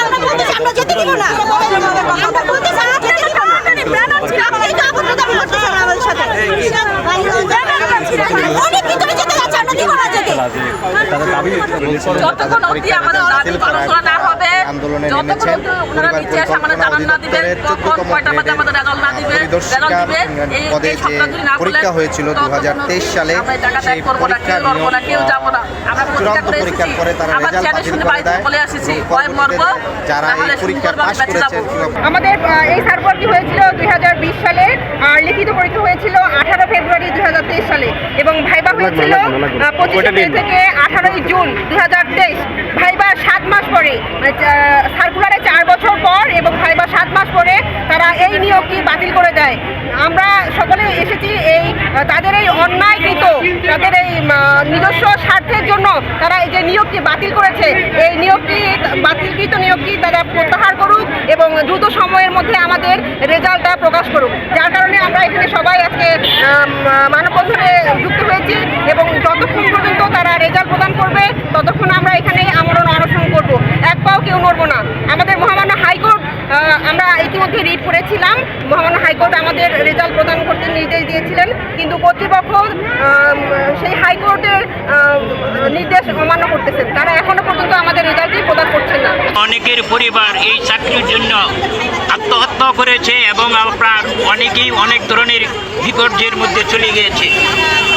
আমরা বলতেছি আমরা যেতে দিব না। আমরা বলতেছি দিব তাদের দাবি যতক্ষণ অবধি আমাদের দাবি আলোচনা না হবে আন্দোলনে নেমেছেন পরিবার নিচে এসে আমাদের জানান না দিবেন পরিকল্পনা তখন অধিদপ্তরের কয়টা বাজে 14তম আমাদের রেজাল্ট না দিবে পরিদর্শিকা রেজাল্ট দিবে এই পদে এই যে সপ্তাহ যদি না বলে পরীক্ষা হয়েছিল 2023 সালে সেই পরীক্ষার আমরা চূড়ান্ত পরীক্ষার পরে তারা রেজাল্ট বাতিল করে দেয়। যারা এই নাহলে পরীক্ষা পাশ করেছেন আমাদের আহ, এই সার্ভারটি হয়েছিল দুই সালে আর লিখিত পরীক্ষা হয়েছিল আঠারো ফেব্রুয়ারি দুই হাজার তেইশ সালে। এবং ভাইবা হয়েছিল পঁচিশে মে থেকে আঠারোই জুন দুই হাজার তেইশ। ভাইবা সাত মাস পরে সার্কুলারে চার বছর পর এবং ভাইবা সাত মাস পরে তারা এই নিয়োগটি বাতিল করে দেয়। আমরা সকলে এসেছি এই, তাদের এই অন্যায়কৃত, তাদের এই নিজস্ব স্বার্থের জন্য তারা এই যে নিয়োগটি বাতিল করেছে, এই নিয়োগটি, বাতিলকৃত নিয়োগটি তারা প্রত্যাহার করুক এবং দ্রুত সময়ের মধ্যে আমাদের রেজাল্টটা প্রকাশ করুক। যার কারণে আমরা এখানে সবাই আজকে মানববন্ধনে যুক্ত হয়েছি এবং যতক্ষণ পর্যন্ত তারা রেজাল্ট প্রদান করবে, ততক্ষণ আমরা এখানে আমরণ অনশন করব এক পাও কেউ নড়বো না আমাদের মহামান্য হাইকোর্ট আহ, আমরা ইতিমধ্যে রিট করেছিলাম। মহামান্য হাইকোর্ট আমাদের রেজাল্ট প্রদান করতে নির্দেশ দিয়েছিলেন। কিন্তু কর্তৃপক্ষ সেই হাইকোর্টের নির্দেশ অমান্য করতেছেন। তারা এখনও পর্যন্ত আমাদের রেজাল্টই প্রদান করছেন না। অনেকের পরিবার এই চাকরির জন্য আত্মহত্যা করেছে এবং আপনার অনেকেই অনেক ধরনের বিপর্যয়ের মধ্যে চলে গিয়েছে।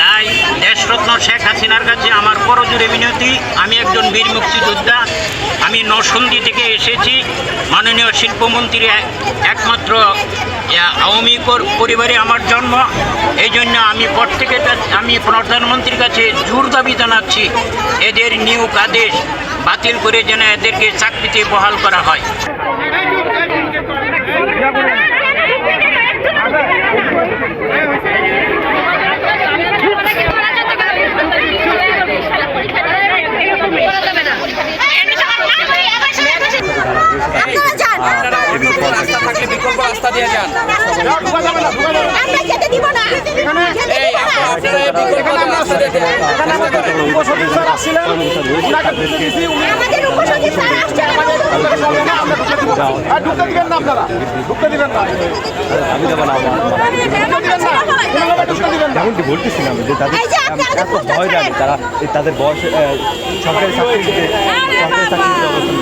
তাই দেশরত্ন শেখ হাসিনার কাছে আমার করজোরে বিনতি। আমি একজন বীর মুক্তিযোদ্ধা। আমি নরসন্দী থেকে এসেছি। মাননীয় শিল্পমন্ত্রী একমাত্র আওয়ামী পরিবারে আমার জন্ম। এই জন্য আমি প্রত্যেকের কাছে আমি প্রধানমন্ত্রীর কাছে জোর দাবি জানাচ্ছি, এদের নিয়োগ আদেশ বাতিল করে যেন এদেরকে চাকরিতে বহাল করা হয় আপনারা যান রাস্তা থাকলে বিকল্প রাস্তা দিয়ে যান আমরা যেতে দিব না যেতে দিব না। আপনারা এই বিকল্প রাস্তা দিয়ে যান। আমাদের উপসচিব স্যার আসছে আমি দেবো না যেমনটি বলতেছিলাম যে তাদের এত ভয় লাগে ছেড়েন। তারা এই তাদের বয়স সরকারি চাকরি সরকারি চাকরি অবস্থান